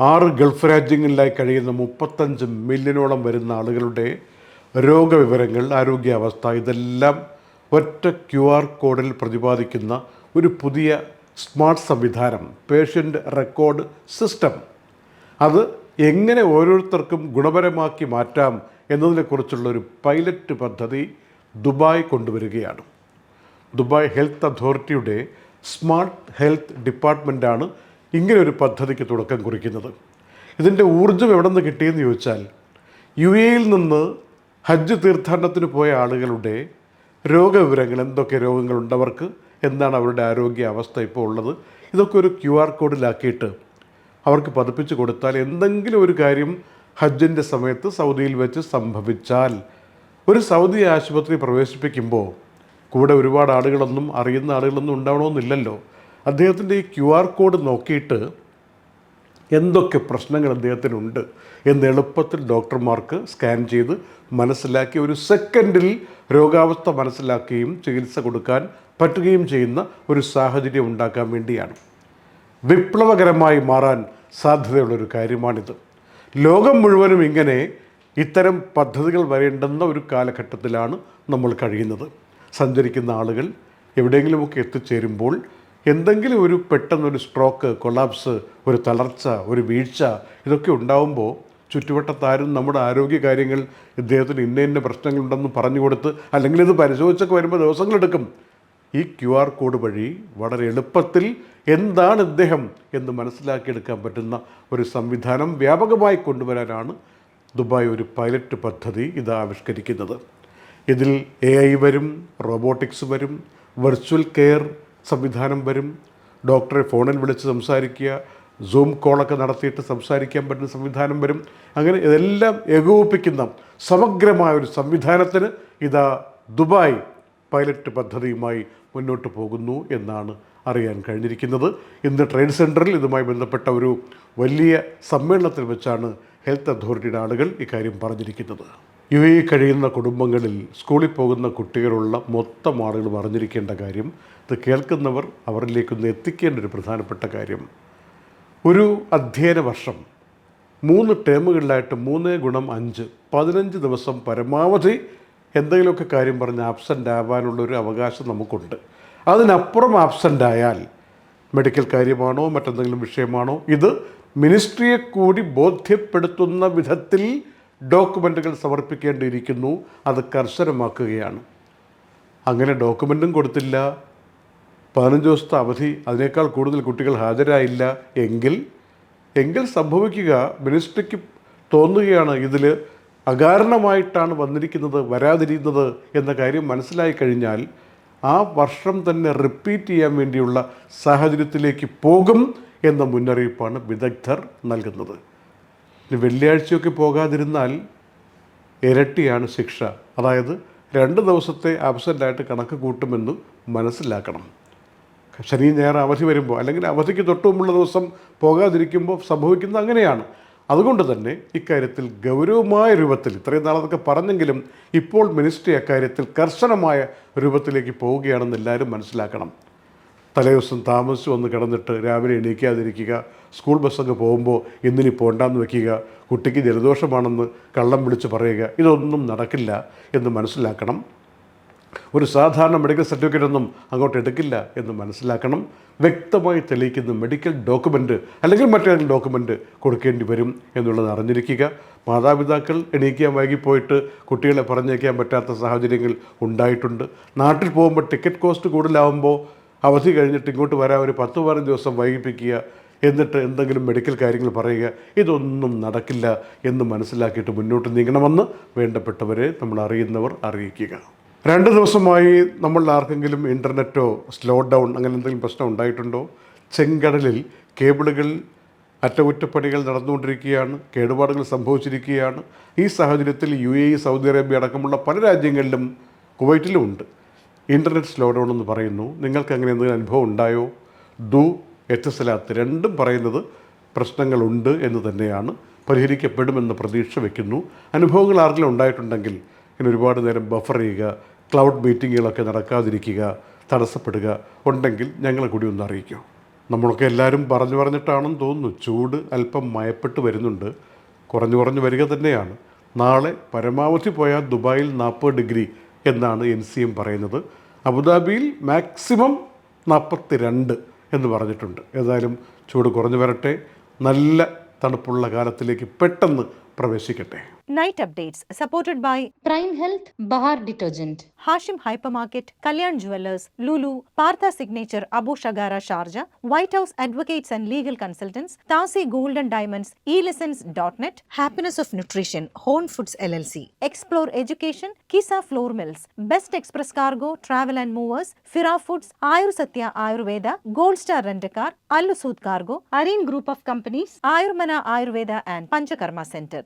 ആറ് ഗൾഫ് രാജ്യങ്ങളിലായി കഴിയുന്ന മുപ്പത്തഞ്ച് മില്യനോളം വരുന്ന ആളുകളുടെ രോഗവിവരങ്ങൾ ആരോഗ്യാവസ്ഥ ഇതെല്ലാം ഒറ്റ ക്യു ആർ കോഡിൽ പ്രതിപാദിക്കുന്ന ഒരു പുതിയ സ്മാർട്ട് സംവിധാനം പേഷ്യന്റ് റെക്കോർഡ് സിസ്റ്റം. അത് എങ്ങനെ ഓരോരുത്തർക്കും ഗുണപരമാക്കി മാറ്റാം എന്നതിനെക്കുറിച്ചുള്ള ഒരു പൈലറ്റ് പദ്ധതി ദുബായ് കൊണ്ടുവരികയാണ്. ദുബായ് ഹെൽത്ത് അതോറിറ്റിയുടെ സ്മാർട്ട് ഹെൽത്ത് ഡിപ്പാർട്ട്മെന്റാണ് ഇങ്ങനെ ഒരു പദ്ധതിക്ക് തുടക്കം കുറിക്കുന്നത്. ഇതിന്റെ ഊർജം എവിടെ നിന്ന് കിട്ടിയെന്ന് ചോദിച്ചാൽ യു എയിൽ നിന്ന് ഹജ്ജ് തീർത്ഥാടനത്തിന് പോയ ആളുകളുടെ രോഗവിവരങ്ങൾ എന്തൊക്കെ രോഗങ്ങളുണ്ട് അവർക്ക് എന്താണ് അവരുടെ ആരോഗ്യ അവസ്ഥ ഇപ്പോൾ ഉള്ളത്. ഇതൊക്കെ ഒരു ക്യു ആർ കോഡിലാക്കിയിട്ട് അവർക്ക് പതിപ്പിച്ച് കൊടുത്താൽ എന്തെങ്കിലും ഒരു കാര്യം ഹജ്ജിന്റെ സമയത്ത് സൗദിയിൽ വെച്ച് സംഭവിച്ചാൽ ഒരു സൗദി ആശുപത്രി പ്രവേശിപ്പിക്കുമ്പോൾ കൂടെ ഒരുപാട് ആളുകളൊന്നും അറിയുന്ന ആളുകളൊന്നും ഉണ്ടാവണമെന്നില്ലല്ലോ. അദ്ദേഹത്തിന്റെ ഈ ക്യു ആർ കോഡ് നോക്കിയിട്ട് എന്തൊക്കെ പ്രശ്നങ്ങൾ അദ്ദേഹത്തിനുണ്ട് എന്ന് എളുപ്പത്തിൽ ഡോക്ടർമാർക്ക് സ്കാൻ ചെയ്ത് മനസ്സിലാക്കി ഒരു സെക്കൻഡിൽ രോഗാവസ്ഥ മനസ്സിലാക്കുകയും ചികിത്സ കൊടുക്കാൻ പറ്റുകയും ചെയ്യുന്ന ഒരു സാഹചര്യം ഉണ്ടാക്കാൻ വേണ്ടിയാണ്. വിപ്ലവകരമായി മാറാൻ സാധ്യതയുള്ളൊരു കാര്യമാണിത്. ലോകം മുഴുവനും ഇങ്ങനെ ഇത്തരം പദ്ധതികൾ വരേണ്ടുന്ന ഒരു കാലഘട്ടത്തിലാണ് നമ്മൾ കഴിയുന്നത്. സഞ്ചരിക്കുന്ന ആളുകൾ എവിടെയെങ്കിലുമൊക്കെ എത്തിച്ചേരുമ്പോൾ എന്തെങ്കിലും ഒരു പെട്ടെന്നൊരു സ്ട്രോക്ക് കൊളാപ്സ് ഒരു തളർച്ച ഒരു വീഴ്ച ഇതൊക്കെ ഉണ്ടാവുമ്പോൾ ചുറ്റുവട്ടത്താരും നമ്മുടെ ആരോഗ്യ കാര്യങ്ങൾ ഇദ്ദേഹത്തിന് ഇന്ന ഇന്ന പ്രശ്നങ്ങളുണ്ടെന്ന് പറഞ്ഞു കൊടുത്ത് അല്ലെങ്കിൽ ഇത് പരിശോധിച്ചൊക്കെ വരുമ്പോൾ ദിവസങ്ങളെടുക്കും ഈ ക്യു ആർ കോഡ് വഴി വളരെ എളുപ്പത്തിൽ എന്താണ് ഇദ്ദേഹം എന്ന് മനസ്സിലാക്കിയെടുക്കാൻ പറ്റുന്ന ഒരു സംവിധാനം വ്യാപകമായി കൊണ്ടുവരാനാണ് ദുബായ് ഒരു പൈലറ്റ് പദ്ധതി ഇത് ആവിഷ്കരിക്കുന്നത്. ഇതിൽ എ ഐ വരും റോബോട്ടിക്സ് വരും വെർച്വൽ കെയർ സംവിധാനം വരും. ഡോക്ടറെ ഫോണിൽ വിളിച്ച് സംസാരിക്കുക സൂം കോളൊക്കെ നടത്തിയിട്ട് സംസാരിക്കാൻ പറ്റുന്ന സംവിധാനം വരും. അങ്ങനെ ഇതെല്ലാം ഏകോപിപ്പിക്കുന്ന സമഗ്രമായ ഒരു സംവിധാനത്തിന് ഇതാ ദുബായ് പൈലറ്റ് പദ്ധതിയുമായി മുന്നോട്ട് പോകുന്നു എന്നാണ് അറിയാൻ കഴിഞ്ഞിരിക്കുന്നത്. ഇന്ന് ട്രേഡ് സെന്ററിൽ ഇതുമായി ബന്ധപ്പെട്ട ഒരു വലിയ സമ്മേളനത്തിൽ വെച്ചാണ് ഹെൽത്ത് അതോറിറ്റിയുടെ ആളുകൾ ഇക്കാര്യം പറഞ്ഞിരിക്കുന്നത്. യു എ കഴിയുന്ന കുടുംബങ്ങളിൽ സ്കൂളിൽ പോകുന്ന കുട്ടികളുള്ള മൊത്തം ആളുകൾ അറിഞ്ഞിരിക്കേണ്ട കാര്യം ഇത് കേൾക്കുന്നവർ അവരിലേക്കൊന്ന് എത്തിക്കേണ്ട ഒരു പ്രധാനപ്പെട്ട കാര്യം. ഒരു അധ്യയന വർഷം മൂന്ന് ടേമുകളിലായിട്ട് മൂന്ന് ഗുണം അഞ്ച് പതിനഞ്ച് ദിവസം പരമാവധി എന്തെങ്കിലുമൊക്കെ കാര്യം പറഞ്ഞ് ആബ്സെന്റ് ആവാനുള്ള ഒരു അവകാശം നമുക്കുണ്ട്. അതിനപ്പുറം ആബ്സെന്റ് ആയാൽ മെഡിക്കൽ കാര്യമാണോ മറ്റെന്തെങ്കിലും വിഷയമാണോ ഇത് മിനിസ്ട്രിയെ കൂടി ബോധ്യപ്പെടുത്തുന്ന വിധത്തിൽ ഡോക്യുമെന്റുകൾ സമർപ്പിക്കേണ്ടിയിരിക്കുന്നു. അത് കർശനമാക്കുകയാണ്. അങ്ങനെ ഡോക്യുമെന്റും കൊടുത്തില്ല. പതിനഞ്ച് ദിവസത്തെ അവധി. അതിനേക്കാൾ കൂടുതൽ കുട്ടികൾ ഹാജരായില്ല. എങ്കിൽ എങ്കിൽ സംഭവിക്കുക. മിനിസ്ട്രിക്ക് തോന്നുകയാണ് ഇതിൽ അകാരണമായിട്ടാണ് വന്നിരിക്കുന്നത് വരാതിരിക്കുന്നത് എന്ന കാര്യം മനസ്സിലായി കഴിഞ്ഞാൽ ആ വർഷം തന്നെ റിപ്പീറ്റ് ചെയ്യാൻ വേണ്ടിയുള്ള സാഹചര്യത്തിലേക്ക് പോകും എന്ന മുന്നറിയിപ്പാണ് വിദഗ്ധർ നൽകുന്നത്. വെള്ളിയാഴ്ചയൊക്കെ പോകാതിരുന്നാൽ ഇരട്ടിയാണ് ശിക്ഷ. അതായത് രണ്ട് ദിവസത്തെ ആബ്സെന്റായിട്ട് കണക്ക് കൂട്ടുമെന്ന് മനസ്സിലാക്കണം. ശനി ഞായർ അവധി വരുമ്പോൾ അല്ലെങ്കിൽ അവധിക്ക് തൊട്ട് മുമ്പുള്ള ദിവസം പോകാതിരിക്കുമ്പോൾ സംഭവിക്കുന്നത് അങ്ങനെയാണ്. അതുകൊണ്ട് തന്നെ ഇക്കാര്യത്തിൽ ഗൗരവമായ രൂപത്തിൽ ഇത്രയും നാളതൊക്കെ പറഞ്ഞെങ്കിലും ഇപ്പോൾ മിനിസ്ട്രി അക്കാര്യത്തിൽ കർശനമായ രൂപത്തിലേക്ക് പോവുകയാണെന്ന് എല്ലാവരും മനസ്സിലാക്കണം. തലേദിവസം താമസിച്ച് വന്ന് കിടന്നിട്ട് രാവിലെ എണീക്കാതിരിക്കുക സ്കൂൾ ബസ്സൊക്കെ പോകുമ്പോൾ ഇന്നിനി പോണ്ടാന്ന് വെക്കുക കുട്ടിക്ക് ജലദോഷമാണെന്ന് കള്ളം വിളിച്ച് പറയുക ഇതൊന്നും നടക്കില്ല എന്ന് മനസ്സിലാക്കണം. ഒരു സാധാരണ മെഡിക്കൽ സർട്ടിഫിക്കറ്റ് ഒന്നും അങ്ങോട്ട് എടുക്കില്ല എന്ന് മനസ്സിലാക്കണം. വ്യക്തമായി തെളിയിക്കുന്ന മെഡിക്കൽ ഡോക്യുമെന്റ് അല്ലെങ്കിൽ മറ്റേതെങ്കിലും ഡോക്യുമെന്റ് കൊടുക്കേണ്ടി വരും എന്നുള്ളത് അറിഞ്ഞിരിക്കുക. മാതാപിതാക്കൾ എണീക്കാൻ വൈകിപ്പോയിട്ട് കുട്ടികളെ പറഞ്ഞേക്കാൻ പറ്റാത്ത സാഹചര്യങ്ങൾ ഉണ്ടായിട്ടുണ്ട്. നാട്ടിൽ പോകുമ്പോൾ ടിക്കറ്റ് കോസ്റ്റ് കൂടുതലാവുമ്പോൾ അവധി കഴിഞ്ഞിട്ട് ഇങ്ങോട്ട് വരാൻ ഒരു പത്ത് പതിനഞ്ച് ദിവസം വൈകിപ്പിക്കുക. എന്നിട്ട് എന്തെങ്കിലും മെഡിക്കൽ കാര്യങ്ങൾ പറയുക. ഇതൊന്നും നടക്കില്ല എന്ന് മനസ്സിലാക്കിയിട്ട് മുന്നോട്ട് നീങ്ങണമെന്ന് വേണ്ടപ്പെട്ടവരെ നമ്മൾ അറിയുന്നവർ അറിയിക്കുക. രണ്ട് ദിവസമായി നമ്മൾ ആർക്കെങ്കിലും ഇന്റർനെറ്റോ സ്ലോ ഡൗൺ അങ്ങനെ എന്തെങ്കിലും പ്രശ്നം ഉണ്ടായിട്ടുണ്ടോ? ചെങ്കടലിൽ കേബിളുകൾ അറ്റകുറ്റപ്പണികൾ നടന്നുകൊണ്ടിരിക്കുകയാണ്. കേടുപാടുകൾ സംഭവിച്ചിരിക്കുകയാണ്. ഈ സാഹചര്യത്തിൽ യു എ സൗദി അറേബ്യ അടക്കമുള്ള പല രാജ്യങ്ങളിലും കുവൈറ്റിലും ഉണ്ട്. ഇന്റർനെറ്റ് സ്ലോ ഡൗൺ എന്ന് പറയുന്നു. നിങ്ങൾക്ക് അങ്ങനെ എന്തെങ്കിലും അനുഭവം ഉണ്ടായോ? ദു എത്തസലാത്ത് രണ്ടും പറയുന്നത് പ്രശ്നങ്ങളുണ്ട് എന്ന് തന്നെയാണ്. പരിഹരിക്കപ്പെടുമെന്ന് പ്രതീക്ഷ വയ്ക്കുന്നു അനുഭവങ്ങൾ ആർക്കെങ്കിലും ഉണ്ടായിട്ടുണ്ടെങ്കിൽ ഇങ്ങനെ ഒരുപാട് നേരം ബഫർ ചെയ്യുക ക്ലൗഡ് മീറ്റിങ്ങുകളൊക്കെ നടക്കാതിരിക്കുക തടസ്സപ്പെടുക. ഉണ്ടെങ്കിൽ ഞങ്ങളെ കൂടി ഒന്ന് അറിയിക്കും. നമ്മളൊക്കെ എല്ലാവരും പറഞ്ഞു പറഞ്ഞിട്ടാണെന്ന് തോന്നുന്നു. ചൂട് അല്പം മയപ്പെട്ട് വരുന്നുണ്ട്. കുറഞ്ഞു കുറഞ്ഞു വരിക തന്നെയാണ്. നാളെ പരമാവധി പോയാൽ ദുബായിൽ നാൽപ്പത് ഡിഗ്രി എന്നാണ് എൻ സി എം പറയുന്നത്. അബുദാബിയിൽ മാക്സിമം നാൽപ്പത്തി രണ്ട് എന്ന് പറഞ്ഞിട്ടുണ്ട്. ഏതായാലും ചൂട് കുറഞ്ഞു വരട്ടെ. നല്ല തണുപ്പുള്ള കാലത്തിലേക്ക് പെട്ടെന്ന് പ്രവേശിക്കട്ടെ. Night updates supported by Prime Health Bahar Detergent. Hashim Hypermarket, Kalyan Jewelers, Lulu, Partha Signature Abu Shagara Sharjah, White House Advocates and Legal Consultants, Tasi and Diamonds, eLessons.net, Happiness of Nutrition, Horn Foods LLC, Explore Education, Kisa Floor Mills, Best Express Cargo, Travel and Movers, Fira Foods, Ayur Satya Ayurveda, Gold Star Allusud Cargo, Areen Group of Companies, Ayurmana Ayurveda and Panchakarma Center.